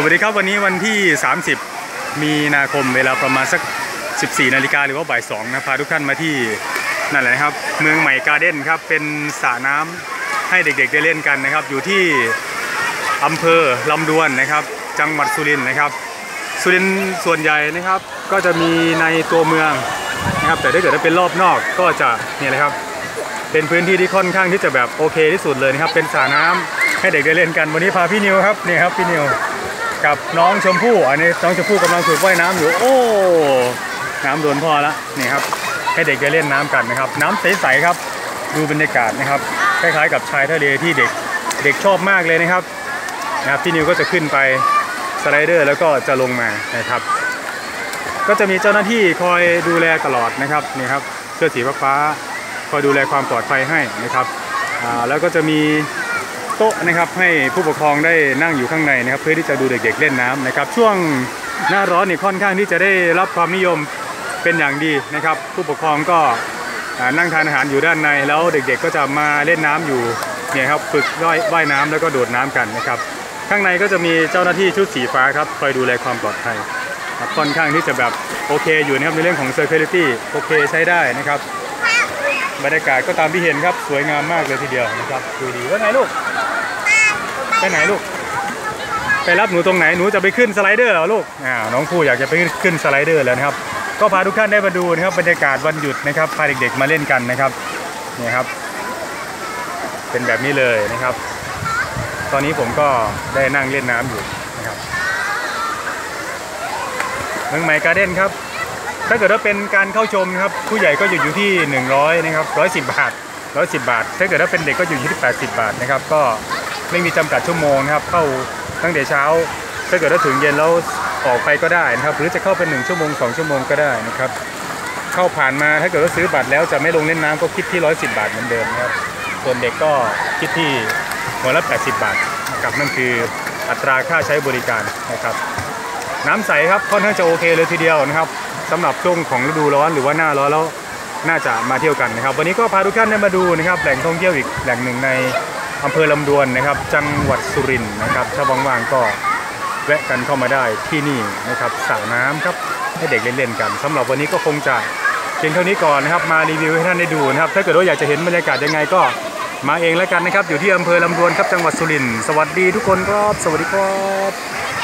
สวัสดีครับวันนี้วันที่ 30 มีนาคมเวลาประมาณสัก 14 นาฬิกาหรือว่าบ่าย2นะพาทุกท่านมาที่นั่นแหละครับ เมืองใหม่การ์เด้นครับ เป็นสระน้ำให้เด็กๆได้เล่นกันนะครับ อยู่ที่อำเภอลำดวนนะครับ จังหวัดสุรินทร์นะครับ สุรินทร์ส่วนใหญ่นะครับ ก็จะมีในตัวเมืองนะครับ แต่ถ้าเกิดว่าเป็นรอบนอกก็จะเนี่ยเลยครับ เป็นพื้นที่ที่ค่อนข้างที่จะแบบโอเคที่สุดเลยนะครับ เป็นสระน้ำให้เด็กได้เล่นกันวันนี้พาพี่นิวครับนี่ครับพี่นิว กับน้องชมพู่อันนี้น้องชมพู่กำลังฝึกว่ายน้ำอยู่โอ้น้ำโดนพ่อล้วนี่ครับให้เด็กได้เล่นน้ำกันนะครับ น้ำใสๆครับ ดูบรรยากาศนะครับคล้ายๆ กับชายทะเลที่เด็กเด็กชอบมากเลยนะครับนะครับพี่นิวก็จะขึ้นไปสไลเดอร์แล้วก็จะลงมานะครับ ก็จะมีเจ้าหน้าที่คอยดูแลตลอดนะครับนี่ครับเสื้อสีฟ้าคอยดูแลความปลอดภัยให้นะครับอ่าแล้วก็จะมี โต๊ะนะครับให้ผู้ปกครองได้นั่งอยู่ข้างในนะครับเพื่อที่จะดูเด็กๆเล่นน้ำนะครับ ช่วงหน้าร้อนนี่ค่อนข้างที่จะได้รับความนิยมเป็นอย่างดีนะครับ ผู้ปกครองก็นั่งทานอาหารอยู่ด้านในแล้วเด็กๆ ก็จะมาเล่นน้ำอยู่เนี่ยครับฝึกว่ายว่ายน้ำแล้วก็โดดน้ำกันนะครับ ข้างในก็จะมีเจ้าหน้าที่ชุดสีฟ้าครับคอยดูแลความปลอดภัยครับค่อนข้างที่จะแบบโอเคอยู่นะครับในเรื่องของ security โอเคใช้ได้นะครับบรรยากาศก็ตามที่เห็นครับ สวยงามมากเลยทีเดียวนะครับดูดีว่าไงลูก ไปไหนลูก ไปรับหนูตรงไหนหนูจะไปขึ้นสไลเดอร์เหรอลูกอ่าน้องผู้อยากจะไปขึ้นสไลเดอร์แล้วนะครับ ก็พาทุกท่านได้มาดูนะครับบรรยากาศวันหยุดนะครับพาเด็กๆมาเล่นกันนะครับนี่ครับ เป็นแบบนี้เลยนะครับ ตอนนี้ผมก็ได้นั่งเล่นน้ำอยู่นะครับเมืองใหม่การ์เด้นครับถ้าเกิดว่าเป็นการเข้าชมนะครับผู้ใหญ่ก็อยู่อยู่ที่ 100 นะครับ 110 บาท 110 บาท ถ้าเกิดว่าเป็นเด็กก็อยู่ที่ 80 บาทนะครับ ก็ ไม่มีจำกัดชั่วโมงนะครับ เข้าตั้งแต่เช้า ถ้าเกิดว่าถึงเย็นแล้วออกไปก็ได้นะครับ หรือจะเข้าเป็น1ชั่วโมง2ชั่วโมงก็ได้นะครับ เข้าผ่านมาถ้าเกิดว่าซื้อบัตรแล้วจะไม่ลงเล่นน้ำก็คิดที่ 110 บาทเหมือนเดิมนะครับ ส่วนเด็กก็คิดที่หัวละ 80 บาทนะครับนั่นคืออัตราค่าใช้บริการนะครับ น้ำใสครับค่อนข้างจะโอเคเลยทีเดียวนะครับสำหรับช่วงของฤดูร้อนหรือว่าหน้าร้อนแล้วน่าจะมาเที่ยวกันนะครับ วันนี้ก็พาทุกท่านได้มาดูนะครับแหล่งท่องเที่ยวอีกแหล่งหนึ่งใน อำเภอลำดวนนะครับ จังหวัดสุรินทร์นะครับ ถ้าว่างๆก็แวะกันเข้ามาได้ที่นี่นะครับสระน้ำครับให้เด็กเล่นๆกันสำหรับวันนี้ก็คงจะเพียงเท่านี้ก่อนนะครับ มารีวิวให้ท่านได้ดูนะครับ ถ้าเกิดว่าอยากจะเห็นบรรยากาศยังไงก็มาเองแล้วกันนะครับ อยู่ที่อำเภอลำดวนครับจังหวัดสุรินทร์สวัสดีทุกคนครับ สวัสดีครับ